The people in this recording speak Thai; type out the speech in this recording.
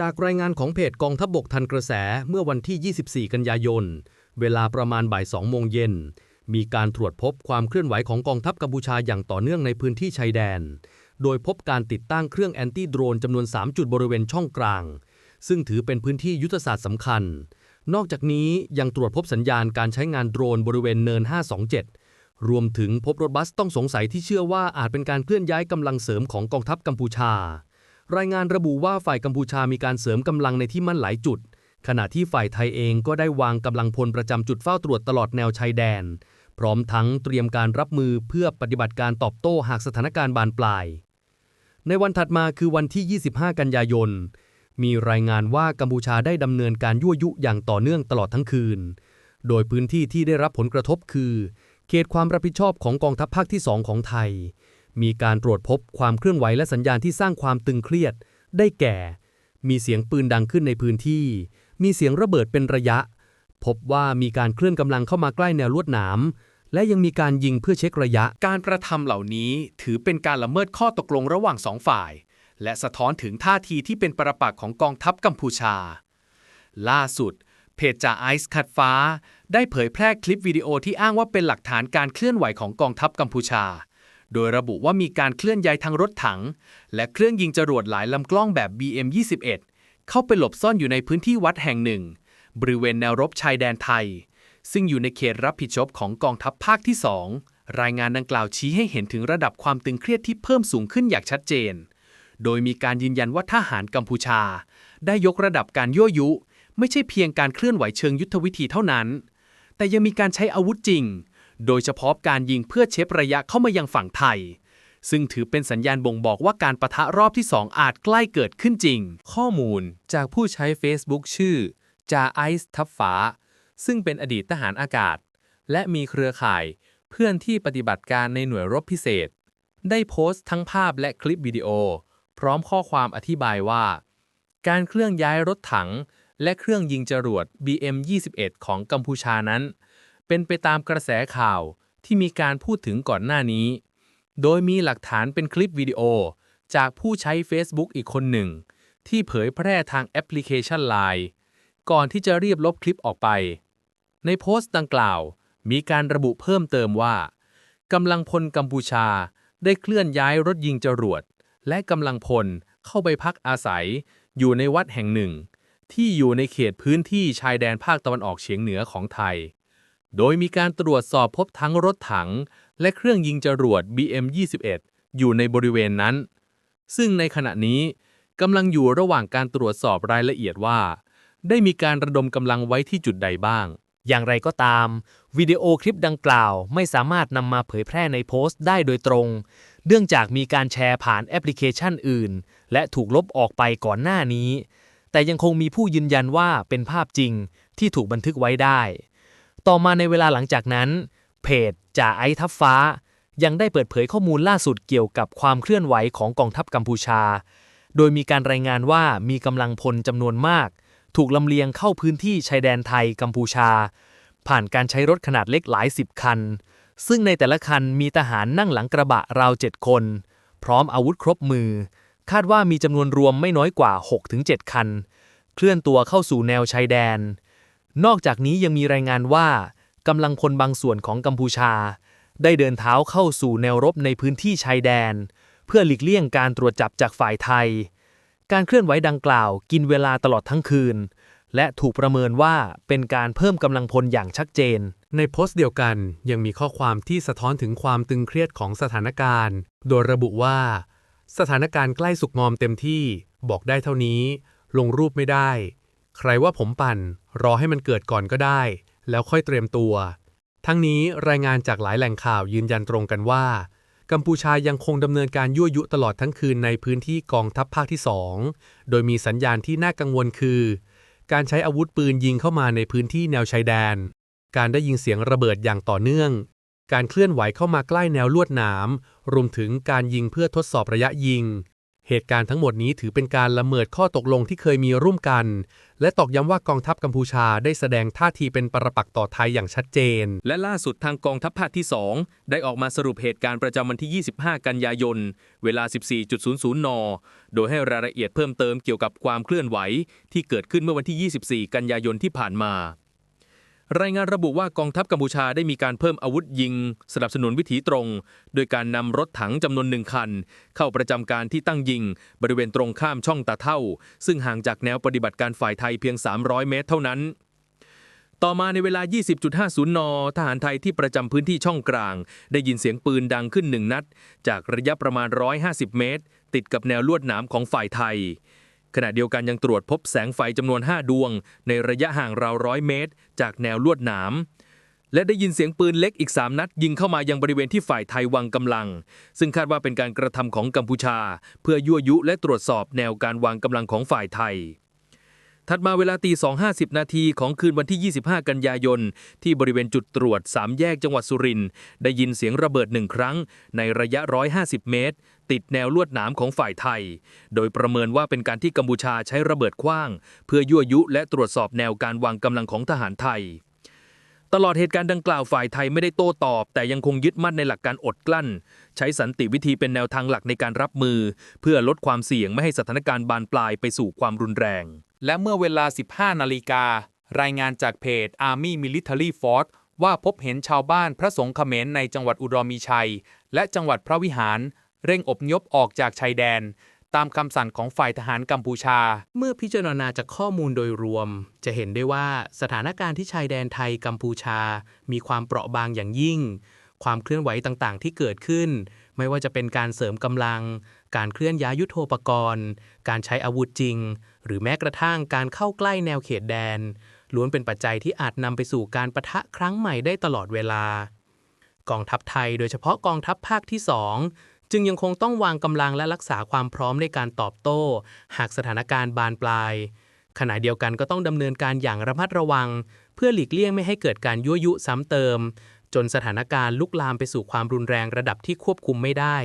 จากรายงานของเพจกองทัพบบกทันกระแสเมื่อวันที่ 24 กันยายน เวลาประมาณบ่าย 2 โมงเย็น มีการตรวจพบความเคลื่อนไหวของกองทัพกัมพูชาอย่างต่อเนื่องในพื้นที่ชายแดน โดยพบการติดตั้งเครื่องแอนตี้โดรนจำนวน 3 จุดบริเวณช่องกลาง ซึ่งถือเป็นพื้นที่ยุทธศาสตร์สำคัญ นอกจากนี้ยังตรวจพบสัญญาณการใช้งานโดรนบริเวณเนิน 527 รวมถึงพบรถบัสต้องสงสัยที่เชื่อว่าอาจเป็นการเคลื่อนย้ายกำลังเสริมของกองทัพกัมพูชา รายงานระบุว่าฝ่ายกัมพูชามีการเสริมกำลังในที่มั่นหลายจุด ขณะที่ฝ่ายไทยเองก็ได้วางกำลังพลประจำจุดเฝ้าตรวจตลอดแนวชายแดน พร้อมทั้งเตรียมการรับมือเพื่อปฏิบัติการตอบโต้หากสถานการณ์บานปลาย ในวันถัดมาคือวันที่ 25 กันยายน มีรายงานว่ากัมพูชาได้ดำเนินการยั่วยุอย่างต่อเนื่องตลอดทั้งคืน โดยพื้นที่ที่ได้รับผลกระทบคือ เขตความรับผิดชอบของกองทัพภาคที่ 2 ของไทย มีการตรวจพบความเคลื่อนไหวและสัญญาณที่สร้างความตึงเครียด ได้แก่ มีเสียงปืนดังขึ้นในพื้นที่ มีเสียงระเบิดเป็นระยะ พบว่ามีการเคลื่อนกำลังเข้ามาใกล้แนวลวดหนาม และยังมีการยิงเพื่อเช็คระยะ การกระทำเหล่านี้ถือเป็นการละเมิดข้อตกลงระหว่างสองฝ่าย และสะท้อนถึงท่าทีที่เป็นประปักษ์ของกองทัพกัมพูชา ล่าสุดเพจจ่าไอซ์ขัดฟ้า ได้เผยแพร่คลิปวิดีโอที่อ้างว่าเป็นหลักฐานการเคลื่อนไหวของกองทัพกัมพูชา โดยระบุว่ามีการเคลื่อนย้ายทางรถถัง และเครื่องยิงจรวดหลายลำกล้องแบบ BM21 เข้าไปหลบซ่อนอยู่ในพื้นที่วัดแห่งหนึ่ง บริเวณแนวรบชายแดนไทย ซึ่งอยู่ในเขตรับผิดชอบของกองทัพภาคที่ 2 รายงานดังกล่าวชี้ให้เห็นถึงระดับความตึงเครียดที่เพิ่มสูงขึ้นอย่างชัดเจน โดยมีการยืนยันว่าทหารกัมพูชา ได้ยกระดับการยั่วยุ ไม่ใช่เพียงการเคลื่อนไหวเชิงยุทธวิธีเท่านั้น แต่ยังมีการใช้อาวุธจริง โดยเฉพาะการยิงเพื่อเช็คระยะเข้ามายังฝั่งไทย ซึ่งถือเป็นสัญญาณบ่งบอกว่าการประทะรอบที่ 2 อาจใกล้เกิดขึ้นจริง ข้อมูลจากผู้ใช้ Facebook ชื่อจาไอซ์ทับฟ้า ซึ่งเป็นอดีตทหารอากาศ และมีเครือข่ายเพื่อนที่ปฏิบัติการในหน่วยรบพิเศษ ได้โพสต์ทั้งภาพและคลิปวิดีโอ พร้อมข้อความอธิบายว่า การเคลื่อนย้ายรถถัง และเครื่องยิงจรวด BM21 ของกัมพูชานั้น เป็นไปตามกระแสข่าวที่มีการพูดถึงก่อนหน้านี้ โดยมีหลักฐานเป็นคลิปวิดีโอ จากผู้ใช้ Facebook อีกคนหนึ่ง ที่เผยแพร่ทางแอปพลิเคชัน Line ก่อนที่จะรีบลบคลิปออกไป ในโพสต์ดังกล่าว มีการระบุเพิ่มเติมว่ากำลังพลกัมพูชาได้เคลื่อนย้ายรถยิงจรวด และกำลังพลเข้าไปพักอาศัย อยู่ในวัดแห่งหนึ่ง ที่อยู่ในเขตพื้นที่ชายแดนภาคตะวันออกเฉียงเหนือของไทย โดยมีการตรวจสอบพบทั้งรถถัง และเครื่องยิงจรวด BM21 อยู่ในบริเวณนั้น ซึ่งในขณะนี้กำลังอยู่ระหว่างการตรวจสอบรายละเอียดว่า ได้มีการระดมกำลังไว้ที่จุดใดบ้าง อย่างไรก็ตาม วิดีโอคลิปดังกล่าวไม่สามารถนำมาเผยแพร่ในโพสต์ได้โดยตรง เนื่องจากมีการแชร์ผ่านแอปพลิเคชันอื่น และถูกลบออกไปก่อนหน้านี้ แต่ยังคงมีผู้ยืนยันว่าเป็นภาพจริงที่ถูกบันทึกไว้ได้ ต่อมาในเวลาหลังจากนั้น เพจจ่าไอทับฟ้า ยังได้เปิดเผยข้อมูลล่าสุดเกี่ยวกับความเคลื่อนไหวของกองทัพกัมพูชา โดยมีการรายงานว่ามีกำลังพลจำนวนมาก ถูกลำเลียงเข้าพื้นที่ชายแดนไทยกัมพูชา ผ่านการใช้รถขนาดเล็กหลายสิบคัน ซึ่งในแต่ละคันมีทหารนั่งหลังกระบะราวเจ็ดคน พร้อมอาวุธครบมือ คาดว่ามีจำนวนรวมไม่น้อยกว่า 6-7 คัน เคลื่อนตัวเข้าสู่แนวชายแดน นอกจากนี้ยังมีรายงานว่ากำลังพลบางส่วนของกัมพูชา ได้เดินเท้าเข้าสู่แนวรบในพื้นที่ชายแดน เพื่อหลีกเลี่ยงการตรวจจับจากฝ่ายไทย การเคลื่อนไหวดังกล่าวกินเวลาตลอดทั้งคืน และถูกประเมินว่าเป็นการเพิ่มกำลังพลอย่างชัดเจน ในโพสต์เดียวกันยังมีข้อความที่สะท้อนถึงความตึงเครียดของสถานการณ์ โดยระบุว่า สถานการณ์ใกล้สุกงอมเต็มที่ บอกได้เท่านี้ ลงรูปไม่ได้ ใครว่าผมปั่น รอให้มันเกิดก่อนก็ได้ แล้วค่อยเตรียมตัว ทั้งนี้รายงานจากหลายแหล่งข่าวยืนยันตรงกันว่า กัมพูชายังคงดำเนินการยั่วยุตลอดทั้งคืนในพื้นที่กองทัพภาคที่ 2 โดยมีสัญญาณที่น่ากังวลคือ การใช้อาวุธปืนยิงเข้ามาในพื้นที่แนวชายแดน การได้ยินเสียงระเบิดอย่างต่อเนื่อง การเคลื่อนไหวเข้ามาใกล้แนวลวดหนามรวมถึงการยิงเพื่อทดสอบระยะยิง เหตุการณ์ทั้งหมดนี้ถือเป็นการละเมิดข้อตกลงที่เคยมีร่วมกัน และตอกย้ำว่ากองทัพกัมพูชาได้แสดงท่าทีเป็นปรปักษ์ต่อไทยอย่างชัดเจน และล่าสุดทางกองทัพภาคที่ 2 ได้ออกมาสรุปเหตุการณ์ประจำวันที่ 25 กันยายน เวลา 14.00 น โดยให้รายละเอียดเพิ่มเติมเกี่ยวกับความเคลื่อนไหว ที่เกิดขึ้นเมื่อวันที่ 24 กันยายนที่ผ่านมา รายงานระบุว่ากองทัพกัมพูชาได้มีการเพิ่มอาวุธยิง สนับสนุนวิถีตรง โดยการนำรถถังจำนวนหนึ่งคัน เข้าประจำการที่ตั้งยิง บริเวณตรงข้ามช่องตาเท่า ซึ่งห่างจากแนวปฏิบัติการฝ่ายไทยเพียง 300 เมตรเท่านั้น ต่อมาในเวลา 20.50 น ทหารไทยที่ประจำพื้นที่ช่องกลาง ได้ยินเสียงปืนดังขึ้นหนึ่งนัด จากระยะประมาณ 150 เมตร ติดกับแนวลวดหนามของฝ่ายไทย ขณะเดียวกันยังตรวจพบแสงไฟจำนวน 5 ดวง ในระยะห่างราวร้อยเมตร จากแนวลวดหนามและได้ยินเสียงปืนเล็กอีก 3 นัด ยิงเข้ามายังบริเวณที่ฝ่ายไทยวางกำลัง ซึ่งคาดว่าเป็นการกระทำของกัมพูชา เพื่อยั่วยุและตรวจสอบแนวการวางกำลังของฝ่ายไทย ถัดมาเวลาตี 2.50 นาทีของคืนวันที่ 25 กันยายน ที่บริเวณจุดตรวจ 3 แยกจังหวัดสุรินทร์ได้ยินเสียงระเบิดหนึ่งครั้ง ในระยะ 150 เมตร ติดแนวลวดหนามของฝ่ายไทย โดยประเมินว่าเป็นการที่กัมพูชาใช้ระเบิดขว้าง เพื่อยั่วยุและตรวจสอบแนวการวางกำลังของทหารไทย ตลอดเหตุการณ์ดังกล่าวฝ่ายไทยไม่ได้โต้ตอบ แต่ยังคงยึดมั่นในหลักการอดกลั้น ใช้สันติวิธีเป็นแนวทางหลักในการรับมือ เพื่อลดความเสี่ยงไม่ให้สถานการณ์บานปลายไปสู่ความรุนแรง และเมื่อเวลา 15 นาฬิการายงานจากเพจ Army Military Force ว่าพบเห็นชาวบ้านพระสงฆ์เขมรในจังหวัดอุดรมีชัย และจังหวัดพระวิหาร เร่งอพยพออกจากชายแดน ตามคำสั่งของฝ่ายทหารกัมพูชา เมื่อพิจารณาจากข้อมูลโดยรวม จะเห็นได้ว่าสถานการณ์ที่ชายแดนไทยกัมพูชา มีความเปราะบางอย่างยิ่ง ความเคลื่อนไหวต่างๆ ที่เกิดขึ้น ไม่ว่าจะเป็นการเสริมกำลัง การเคลื่อนย้ายยุทโธปกรณ์ การใช้อาวุธจริง หรือแม้กระทั่งการเข้าใกล้แนวเขตแดนล้วนเป็นปัจจัยที่อาจนำไปสู่การประทะครั้งใหม่ได้ตลอดเวลากองทัพไทยโดยเฉพาะกองทัพภาคที่ 2 จึงยังคงต้องวางกำลังและรักษาความพร้อมในการตอบโต้ หากสถานการณ์บานปลาย ขณะเดียวกันก็ต้องดำเนินการอย่างระมัดระวัง เพื่อหลีกเลี่ยงไม่ให้เกิดการยั่วยุซ้ำเติม จนสถานการณ์ลุกลามไปสู่ความรุนแรงระดับที่ควบคุมไม่ได้